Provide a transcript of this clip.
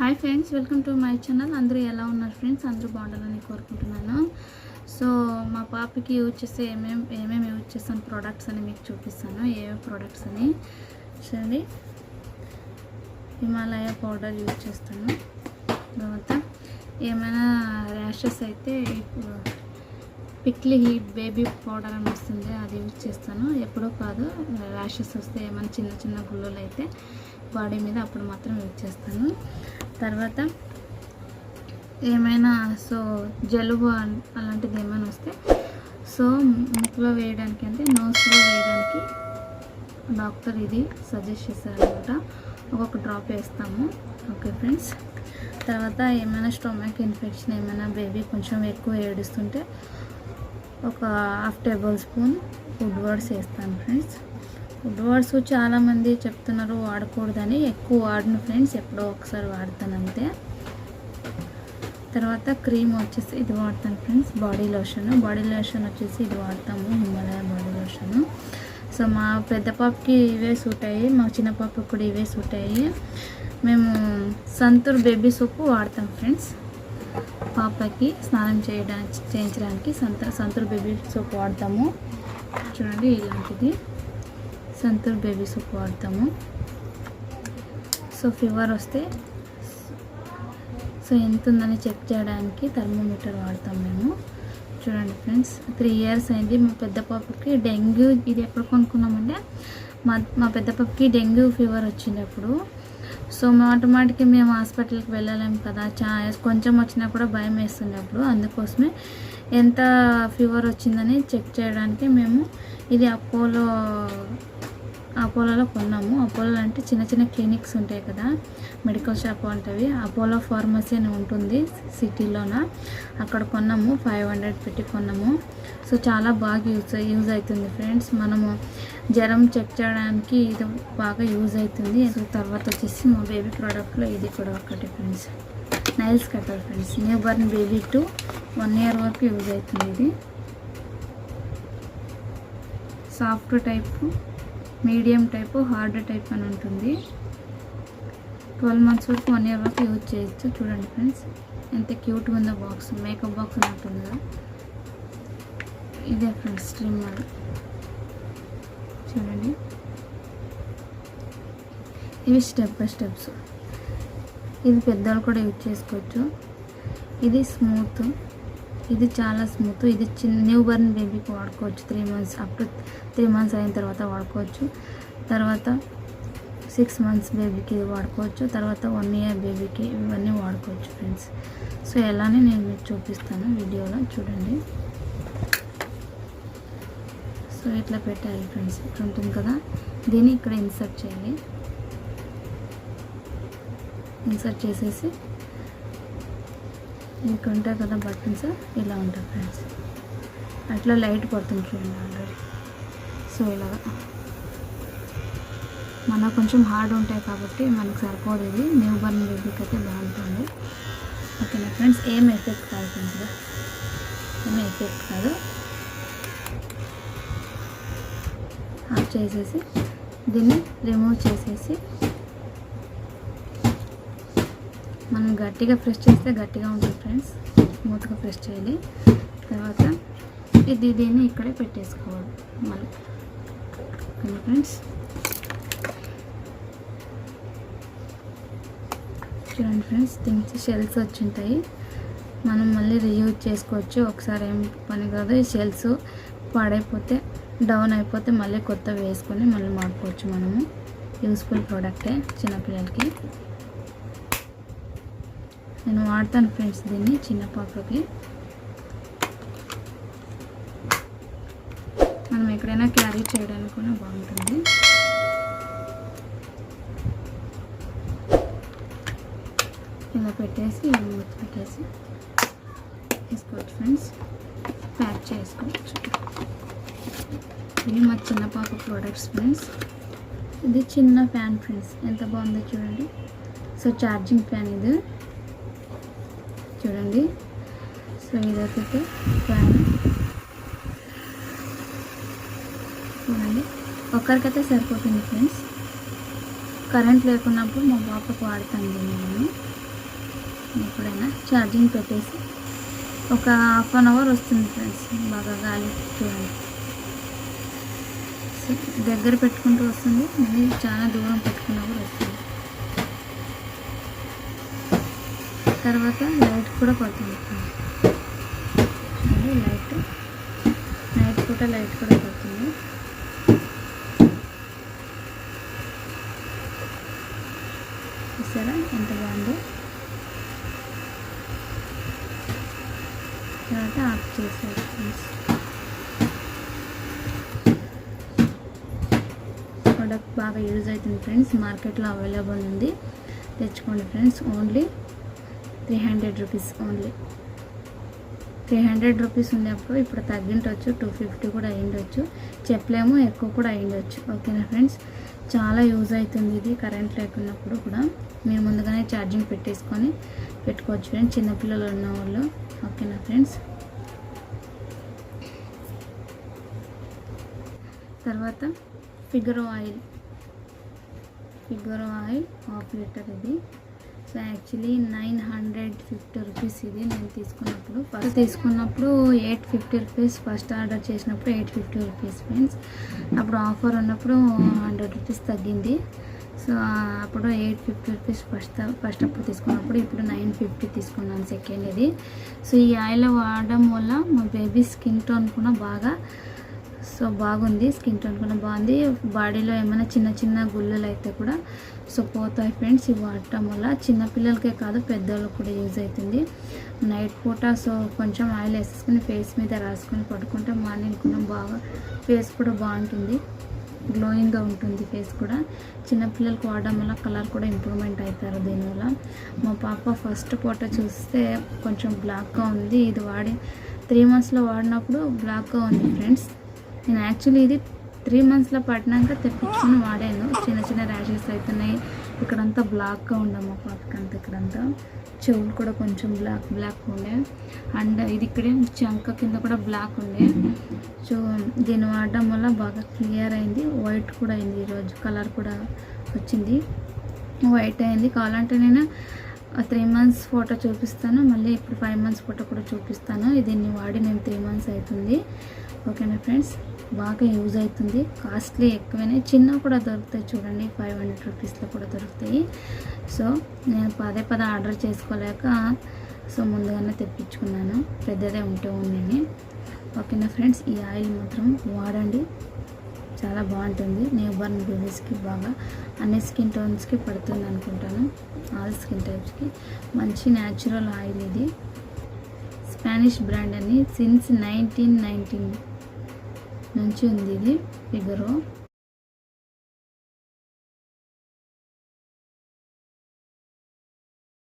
Hi friends welcome to my channel అందరూ ఎలా ఉన్నారు ఫ్రెండ్స్ అందరూ బాగుండాలని కోరుకుంటున్నాను. సో మా పాపకి యూజ్ చేస్తే ఏమేమి ఏమేమి యూజ్ చేస్తాను ప్రోడక్ట్స్ అని మీకు చూపిస్తాను. ఏమేమి ప్రోడక్ట్స్ అని. చూడండి. హిమాలయ పౌడర్ యూజ్ చేస్తాను. తర్వాత ఏమైనా ర్యాషెస్ అయితే ఇప్పుడు పిక్లీ హీట్ బేబీ పౌడర్ అని వస్తుంది అది యూజ్ చేస్తాను. ఎప్పుడో కాదు ర్యాషెస్ వస్తే ఏమైనా చిన్న చిన్న గుళ్ళలు అయితే బాడీ మీద అప్పుడు మాత్రం యూజ్ చేస్తాను. తర్వాత ఏమైనా సో జలుబు అలాంటిది ఏమైనా వస్తే సో ముక్కులో వేయడానికి అంటే నోస్లో వేయడానికి డాక్టర్ ఇది సజెస్ట్ చేశారనమాట. ఒక్కొక్క డ్రాప్ వేస్తాము. Okay friends. తర్వాత ఏమైనా స్టొమక్ ఇన్ఫెక్షన్ ఏమైనా బేబీ కొంచెం ఎక్కువ ఏడుస్తుంటే ఒక half table spoon food words వేస్తాను ఫ్రెండ్స్. వర్డ్స్ చాలామంది చెప్తున్నారు వాడకూడదని. ఎక్కువ వాడను ఫ్రెండ్స్ ఎప్పుడో ఒకసారి వాడతాను అంతే. తర్వాత క్రీమ్ వచ్చేసి ఇది వాడతాను friends body lotion. Body lotion వచ్చేసి ఇది వాడతాము హిమాలయ బాడీ లోషన్. సో మా పెద్ద పాపకి ఇవే సూట్ అయ్యి మా చిన్న పాపకి కూడా ఇవే సూట్ అయ్యి మేము సంతూర్ బేబీ సోప్ వాడతాం ఫ్రెండ్స్. పాపకి స్నానం చేయడానికి చేయించడానికి సంత సంతూర్ బేబీ సోప్ వాడతాము. చూడండి ఇలాంటిది. సంతూర్ బేబీ సూప్ వాడతాము. సో ఫీవర్ వస్తే సో ఎంత ఉందని చెక్ చేయడానికి థర్మోమీటర్ వాడతాం మేము. చూడండి ఫ్రెండ్స్ త్రీ ఇయర్స్ అయింది మా పెద్ద పాపకి డెంగ్యూ. ఇది ఎప్పుడు కొనుక్కున్నామంటే మా మా పెద్ద పాపకి డెంగ్యూ ఫీవర్ వచ్చింది అప్పుడు. సో మాటమాటికి మేము హాస్పిటల్కి వెళ్ళలేము కదా చా కొంచెం వచ్చినా కూడా భయం వేస్తుంది అప్పుడు. అందుకోసమే ఎంత ఫీవర్ వచ్చిందని చెక్ చేయడానికి మేము ఇది అపోలో అపోలోలో కొన్నాము. అపోలో అంటే చిన్న చిన్న క్లినిక్స్ ఉంటాయి కదా మెడికల్ షాప్ అంటవి. అపోలో ఫార్మసీ అని ఉంటుంది సిటీలోన. అక్కడ కొన్నాము ఫైవ్ హండ్రెడ్ పెట్టి కొన్నాము. సో చాలా బాగా యూజ్ యూజ్ అవుతుంది ఫ్రెండ్స్. మనము జ్వరం చెక్ చేయడానికి ఇది బాగా యూజ్ అవుతుంది. తర్వాత వచ్చేసి మా బేబీ ప్రోడక్ట్లో ఇది కూడా ఒకటి friends. Nails cutter friends. Newborn baby to one year వరకు యూజ్ అవుతుంది ఇది. Soft type medium type hard type అని ఉంటుంది. ట్వెల్వ్ మంత్స్ వరకు వన్ ఇయర్ వరకు యూజ్ చేయొచ్చు. చూడండి ఫ్రెండ్స్ ఎంత క్యూట్గా ఉందో బాక్స్ మేకప్ బాక్స్ ఉంటుంది కదా ఇదే ఫ్రెండ్స్ స్ట్రిమ్మర్ చూడండి. ఇవి స్టెప్ బై స్టెప్స్. ఇది పెద్దవాళ్ళు కూడా యూజ్ చేసుకోవచ్చు. ఇది స్మూత్. ఇది చాలా స్మూత్ ఇది చిన్న న్యూ బర్న్ బేబీకి వాడుకోవచ్చు. Three months up to three months అయిన తర్వాత వాడుకోవచ్చు. తర్వాత సిక్స్ మంత్స్ బేబీకి ఇది వాడుకోవచ్చు. తర్వాత వన్ ఇయర్ బేబీకి ఇవన్నీ వాడుకోవచ్చు ఫ్రెండ్స్ సో ఎలానే నేను మీకు చూపిస్తాను వీడియోలో. చూడండి. సో ఇట్లా పెట్టాలి ఫ్రెండ్స్ ఇక్కడ ఉంటుంది కదా. దీన్ని ఇక్కడ ఇన్సర్ట్ చేయాలి. ఇన్సర్ట్ చేసేసి మీకు ఉంటాయి కదా బటన్స్? ఇలా ఉంటాయి ఫ్రెండ్స్ అట్లా లైట్ పడుతుంది చూడండి ఆల్రెడీ సో ఇలాగా మన కొంచెం హార్డ్ ఉంటాయి కాబట్టి మనకు సరిపోదు ఇది. న్యూ బర్న్ బేబీకి అయితే బాగుంటుంది. ఓకేనా ఫ్రెండ్స్ ఏం ఎఫెక్ట్ కాదు ఫ్రెండ్స్ ఏం ఎఫెక్ట్ కాదు. ఆఫ్ చేసేసి దీన్ని రిమూవ్ చేసేసి మనం గట్టిగా ప్రెస్ చేస్తే గట్టిగా ఉంటుంది ఫ్రెండ్స్ స్మూత్గా ప్రెస్ చేయాలి. తర్వాత ఇది దీన్ని ఇక్కడే పెట్టేసుకోవాలి. మళ్ళీ ఓకే ఫ్రెండ్స్ చూడండి ఫ్రెండ్స్ దీనికి షెల్స్ వచ్చి ఉంటాయి మనం మళ్ళీ రీయూజ్ చేసుకోవచ్చు. ఒకసారి ఏం పని కాదు. ఈ షెల్స్ పాడైపోతే డౌన్ అయిపోతే మళ్ళీ కొత్తవి వేసుకొని మళ్ళీ మాడుకోవచ్చు మనము. యూస్ఫుల్ ప్రోడక్టే చిన్నపిల్లలకి. నేను వాడతాను ఫ్రెండ్స్ దీన్ని చిన్న పాపకి. మనం ఎక్కడైనా క్యారీ చేయడానికి కూడా బాగుంటుంది. ఇలా పెట్టేసి మూత పెట్టేసి వేసుకోవచ్చు ఫ్రెండ్స్. ప్యాక్ చేసుకోవచ్చు. ఇవి మా చిన్న పాప ప్రోడక్ట్స్ ఫ్రెండ్స్. ఇది చిన్న ఫ్యాన్ ఫ్రెండ్స్. ఎంత బాగుందో చూడండి. సో ఛార్జింగ్ ఫ్యాన్ ఇది. చూడండి. సో ఇదొకటి ఫ్యాన్ చూడండి ఒక్కరికైతే సరిపోతుంది ఫ్రెండ్స్ కరెంట్ లేకున్నప్పుడు మా పాపకు వాడతాను నేను. ఎప్పుడైనా ఛార్జింగ్ పెట్టేసి ఒక హాఫ్ అన్ అవర్ వస్తుంది ఫ్రెండ్స్ బాగా గాలి చూడండి. సో దగ్గర పెట్టుకుంటూ వస్తుంది. మళ్ళీ చాలా దూరం పెట్టుకున్నప్పుడు వస్తుంది. తర్వాత లైట్ కూడా పడుతుంది లైట్ నైట్ పూట లైట్ కూడా పడుతుంది చూసారా ఎంత బాగుందో? తర్వాత ఆఫ్ చేసేది ఫ్రెండ్స్. ప్రోడక్ట్ బాగా యూజ్ అవుతుంది ఫ్రెండ్స్. మార్కెట్లో అవైలబుల్ ఉంది. తెచ్చుకోండి friends. Only three hundred rupees only three hundred rupees ఉన్నప్పుడు ఇప్పుడు తగ్గింటొచ్చు టూ ఫిఫ్టీ కూడా అయ్యిండొచ్చు చెప్పలేము ఎక్కువ కూడా అయ్యిండొచ్చు. ఓకేనా ఫ్రెండ్స్? చాలా యూజ్ అవుతుంది ఇది కరెంట్ లేకున్నప్పుడు కూడా. మీరు ముందుగానే ఛార్జింగ్ పెట్టేసుకొని పెట్టుకోవచ్చు ఫ్రెండ్స్ చిన్నపిల్లలు ఉన్న వాళ్ళు ఓకేనా ఫ్రెండ్స్? తర్వాత Figaro oil. Figaro oil half litre ఇది. So actually nine hundred fifty rupees ఇది నేను తీసుకున్నప్పుడు. ఫస్ట్ తీసుకున్నప్పుడు eight fifty rupees first order చేసినప్పుడు ఎయిట్ ఫిఫ్టీ రూపీస్ ఫ్రెండ్స్ అప్పుడు ఆఫర్ ఉన్నప్పుడు హండ్రెడ్ రూపీస్ తగ్గింది. సో అప్పుడు eight fifty rupees first first అప్పుడు తీసుకున్నప్పుడు ఇప్పుడు నైన్ ఫిఫ్టీ తీసుకున్నాను సెకండ్ ఇది. సో ఈ ఆయిల్ వాడడం వల్ల మా బేబీ స్కిన్ టోన్ కూడా బాగా సో బాగుంది స్కిన్ టోన్ కూడా బాగుంది. బాడీలో ఏమైనా చిన్న చిన్న గుళ్ళలు అయితే కూడా సో పోతాయి ఫ్రెండ్స్. ఇవి వాడటం వల్ల చిన్నపిల్లలకే కాదు పెద్దవాళ్ళకి కూడా యూజ్ అవుతుంది. నైట్ పూట సో కొంచెం ఆయిల్ వేసేసుకుని ఫేస్ మీద రాసుకొని పడుకుంటే మార్నింగ్ కూడా బాగా ఫేస్ కూడా బాగుంటుంది. గ్లోయింగ్గా ఉంటుంది ఫేస్ కూడా. చిన్నపిల్లలకు వాడడం వల్ల కలర్ కూడా ఇంప్రూవ్మెంట్ అవుతారు దీనివల్ల. మా పాప ఫస్ట్ పూట చూస్తే కొంచెం బ్లాక్గా ఉంది. ఇది వాడి త్రీ మంత్స్లో వాడినప్పుడు బ్లాక్గా ఉంది ఫ్రెండ్స్. నేను యాక్చువల్లీ ఇది త్రీ మంత్స్లో పడినాక తెప్పించుకొని వాడాను. చిన్న చిన్న ర్యాషెస్ అవుతున్నాయి ఇక్కడంతా బ్లాక్గా ఉండే మా ఇక్కడంతా. చెవులు కూడా కొంచెం బ్లాక్ బ్లాక్ ఉండే. అండ్ ఇది ఇక్కడే చంక కింద కూడా బ్లాక్ ఉండే. సో దీన్ని వాడడం వల్ల బాగా క్లియర్ అయింది. వైట్ కూడా అయింది ఈరోజు కలర్ కూడా వచ్చింది. వైట్ అయింది. కావాలంటే నేను త్రీ మంత్స్ ఫోటో చూపిస్తాను. మళ్ళీ ఇప్పుడు ఫైవ్ మంత్స్ ఫోటో కూడా చూపిస్తాను. దీన్ని వాడి మేము త్రీ మంత్స్ అవుతుంది. ఓకేనా ఫ్రెండ్స్ బాగా యూజ్ అవుతుంది. కాస్ట్లీ ఎక్కువనే చిన్న కూడా దొరుకుతాయి చూడండి. ఫైవ్ హండ్రెడ్ రూపీస్లో కూడా దొరుకుతాయి. సో నేను పదే పదే ఆర్డర్ చేసుకోలేక సో ముందుగానే తెప్పించుకున్నాను. పెద్దదే ఉంటే ఉందని ఓకేనా ఫ్రెండ్స్? ఈ ఆయిల్ మాత్రం వాడండి. చాలా బాగుంటుంది. న్యూ బర్న్ బేబీస్కి బాగా అన్ని స్కిన్ టోన్స్కి పడుతుంది అనుకుంటాను. ఆల్ స్కిన్ టైప్స్కి. మంచి న్యాచురల్ ఆయిల్ ఇది. స్పానిష్ బ్రాండ్ అని సిన్స్ నైన్టీన్ నైన్టీన్ నుంచి ఉంది ఇది ఫిగరు.